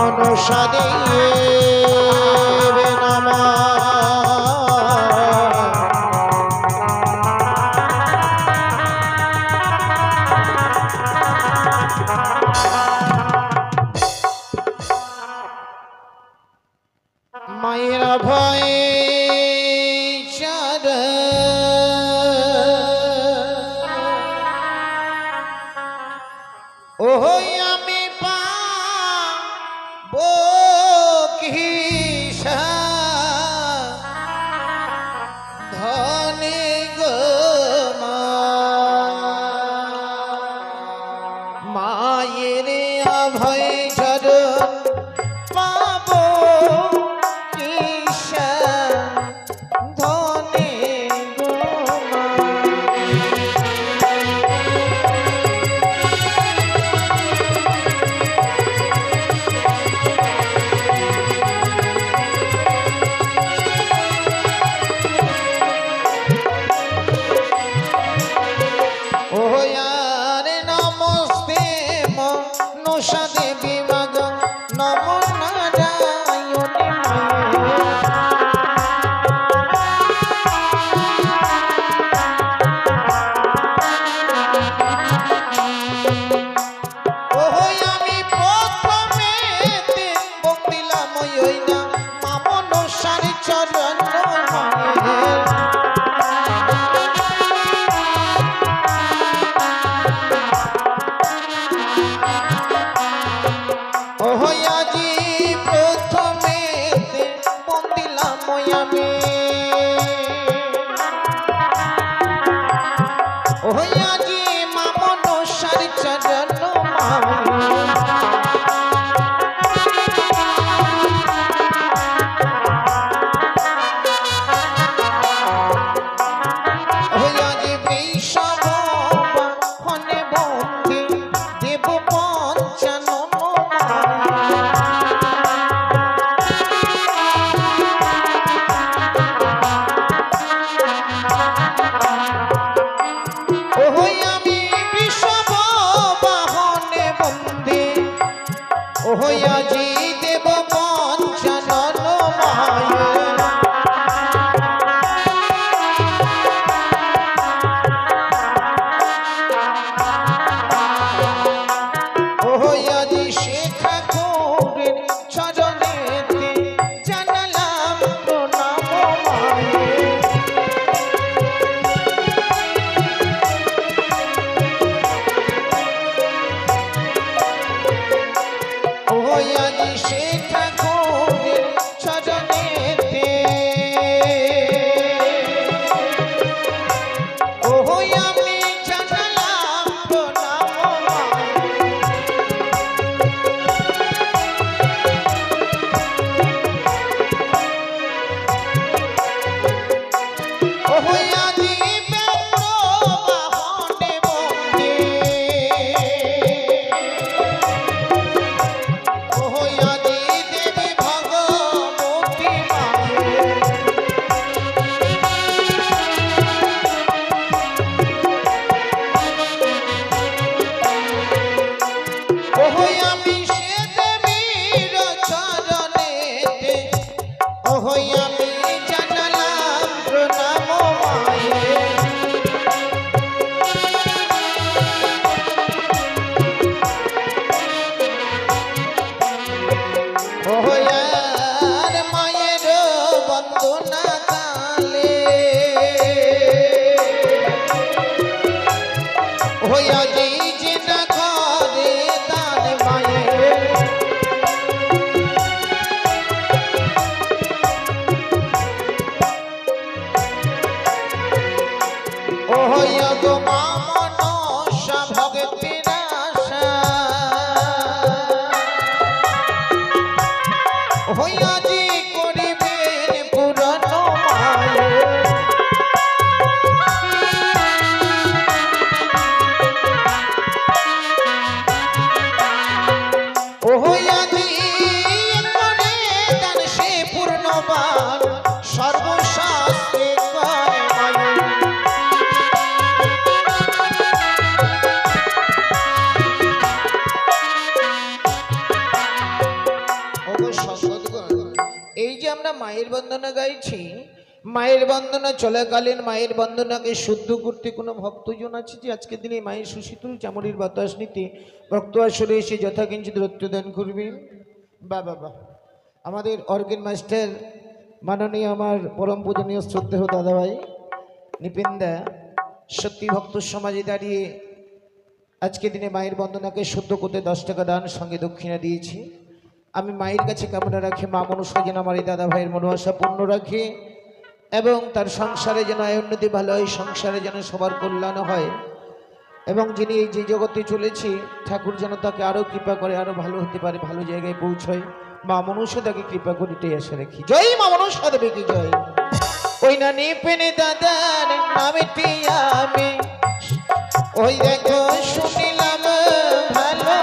মনসা দেবে মায়েরা ভয়ে মায়ের অভয় ঝড় oi, oi, não. শেখা Oh, yeah. বন্দনা গাইছি, মায়ের বন্দনা চলাকালীন মায়ের বন্দনাকে শুদ্ধ করতে কোনো ভক্তজন আছে যে আজকের দিনে মায়ের সুশীতল চামড়ির বাতাস নিতে ভক্ত আসরে এসে যথাকিঞ্চিত রক্তদান করবেন বা বাবা আমাদের অর্গেন মাস্টার, মাননীয় আমার পরম পূজনীয় শ্রদ্ধেয় দাদাভাই, নিপিন্দা, সত্যি ভক্ত সমাজে দাঁড়িয়ে আজকে দিনে মায়ের বন্দনাকে শুদ্ধ করতে দশ টাকা দান সঙ্গে দক্ষিণা দিয়েছি। আমি মায়ের কাছে কামনা রাখি, মা মনুষ্য যেন আমার এই দাদা ভাইয়ের মনোবাসা পূর্ণ রাখে এবং তার সংসারে যেন আয় উন্নতি ভালো হয়, সংসারে যেন সবার কল্যাণ হয়। এবং যিনি এই যে জগতে চলেছি, ঠাকুর যেন তাকে আরও কৃপা করে, আরও ভালো হতে পারে, ভালো জায়গায় পৌঁছয়। মা মনুষ্য তাকে কৃপা করিতে এসে রাখি। জয় মা মনুষ্য দেবে কি জয়। ওই না নিপেনে দাদার নামেটি আমি? ওই দেখো শুনিলাম ভালো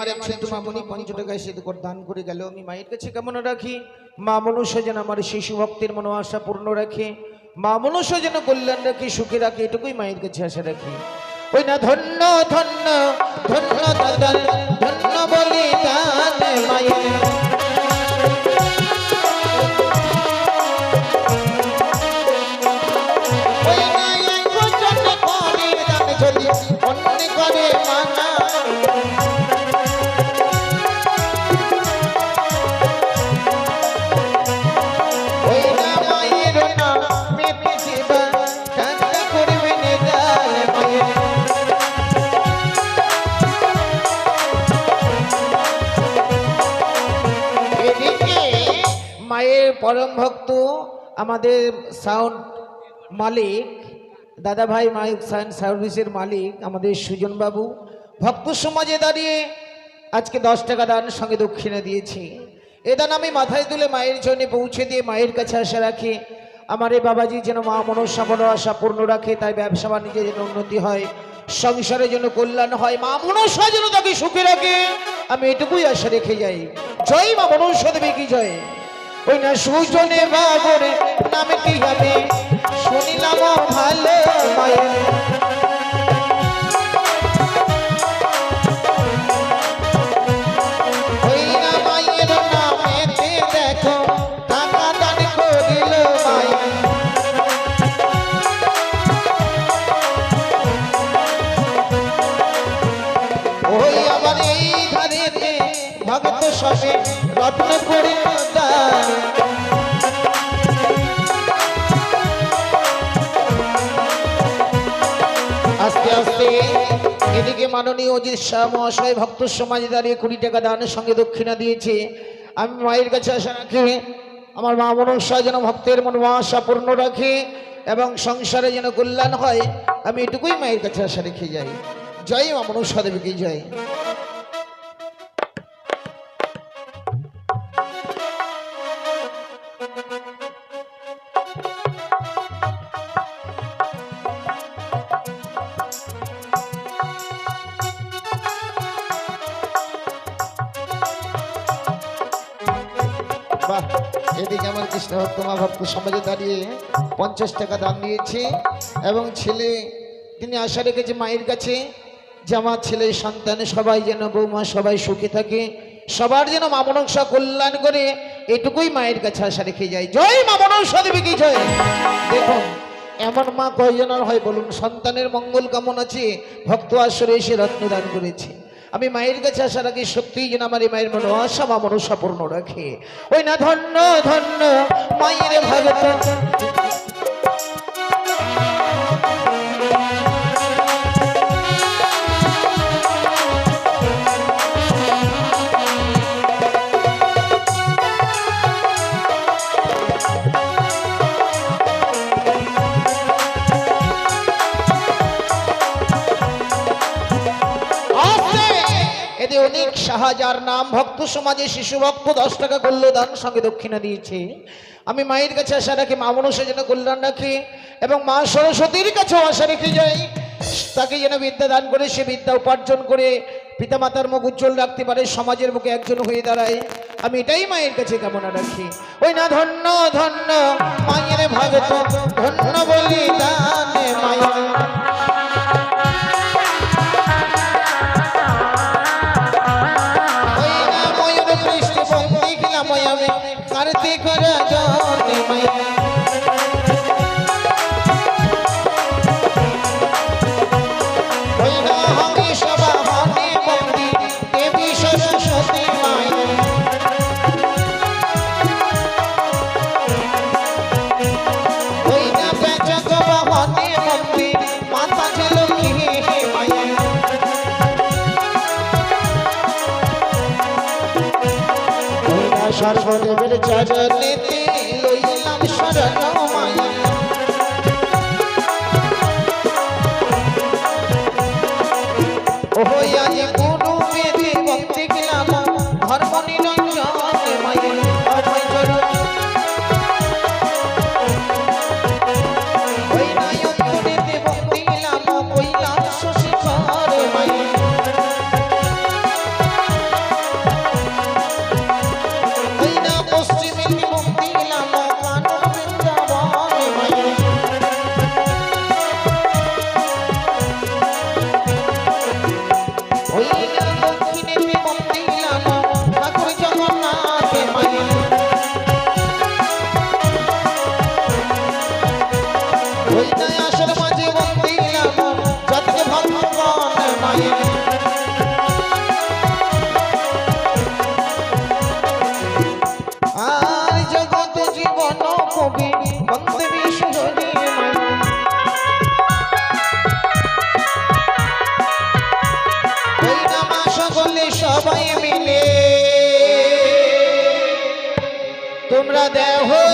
আমার এক মামনি পঞ্চ টাকায় দান করে গেল। আমি মায়ের কাছে কেমন রাখি। মা মনুষ্য যেন আমার শিশু ভক্তের মনো আশা পূর্ণ রাখে। মা মনুষ্য যেন কল্যাণ রাখি, সুখে রাখি, এটুকুই মায়ের কাছে আশা রাখি। ওই না ধন্য ধন্য ধন্য ধন্য বলি মায়ের। মায়ের পরম ভক্ত, আমাদের সাউন্ড মালিক দাদা ভাই মাইক সাউন্ড সার্ভিসের মালিক, আমাদের সুজন বাবু ভক্ত সমাজে দাঁড়িয়ে আজকে দশ টাকা দান সঙ্গে দক্ষিণা দিয়েছি। এ দান আমি মাথায় তুলে মায়ের জন্য পৌঁছে দিয়ে মায়ের কাছে আশা রাখি, আমার এই বাবাজি যেন মা মনসা মনো আশা পূর্ণ রাখে, তাই ব্যবসা বাণিজ্যে যেন উন্নতি হয় সংসারের যেন কল্যাণ হয়, মা মনসা যেন তাকে সুখে রাখে। আমি এটুকুই আশা রেখে যাই। জয় মা মনসা দেবে, কি জয়। ওই না সুজনে বাবর নামে কি আমি শুনিলাম ভালো মায়ের। ওই না মায়ের নামেতে এদিকে মাননীয় অজিত শাহ মহাশয় ভক্ত সমাজ দাঁড়িয়ে কুড়ি টাকা দানের সঙ্গে দক্ষিণা দিয়েছে। আমি মায়ের কাছে আশা রাখি, আমার মা মনসা যেন ভক্তের মন মহাশা পূর্ণ রাখে এবং সংসারে যেন কল্যাণ হয়, আমি এটুকুই মায়ের কাছে আশা রেখে যাই। জয় মা মনসা দেবীকে জয়। এদিকে আমার কৃষ্ণ ভক্ত সমাজে দাঁড়িয়ে পঞ্চাশ টাকা দাম নিয়েছে এবং ছেলে, তিনি আশা রেখেছে মায়ের কাছে যে আমার ছেলে, সন্তান, সবাই যেন বৌমা সবাই সুখে থাকে, সবার যেন মা মনসা কল্যাণ করে, এটুকুই মায়ের কাছে আশা রেখে যায়। জয় মা মনসা দেবী কি জয়? দেখুন, এমন মা কয়জনের হয় বলুন, সন্তানের মঙ্গল কেমন আছে ভক্ত আসরে এসে রত্নদান করেছে। আমি মায়ের কাছে আশা রাখি সত্যিই যেন আমার এই মায়ের মনে আশা বা মনসা পূর্ণ রাখে। ওই না ধন্য ধন্য, মায়ের ভগত সাহাযার নাম ভক্ত সমাজে শিশু ভক্ত দশ টাকা করল, দান সঙ্গে দক্ষিণা দিয়েছে। আমি মায়ের কাছে আশা রাখি, মা মনসা যেন কল্যাণ রাখি এবং মা সরস্বতীর কাছেও আশা রেখে যাই তাকে যেন বিদ্যা দান করে, সে বিদ্যা উপার্জন করে, পিতামাতার মুখ উজ্জ্বল রাখতে পারে, সমাজের মুখে একজন হয়ে দাঁড়ায়। আমি এটাই মায়ের কাছে কামনা রাখি। ওই না ধন্য ধন্য, মায়ের ভাগত, ধন্য বলি মায়ের ছিল কি মায়া ওইনা সর্বদেবের চরণেতে দেহ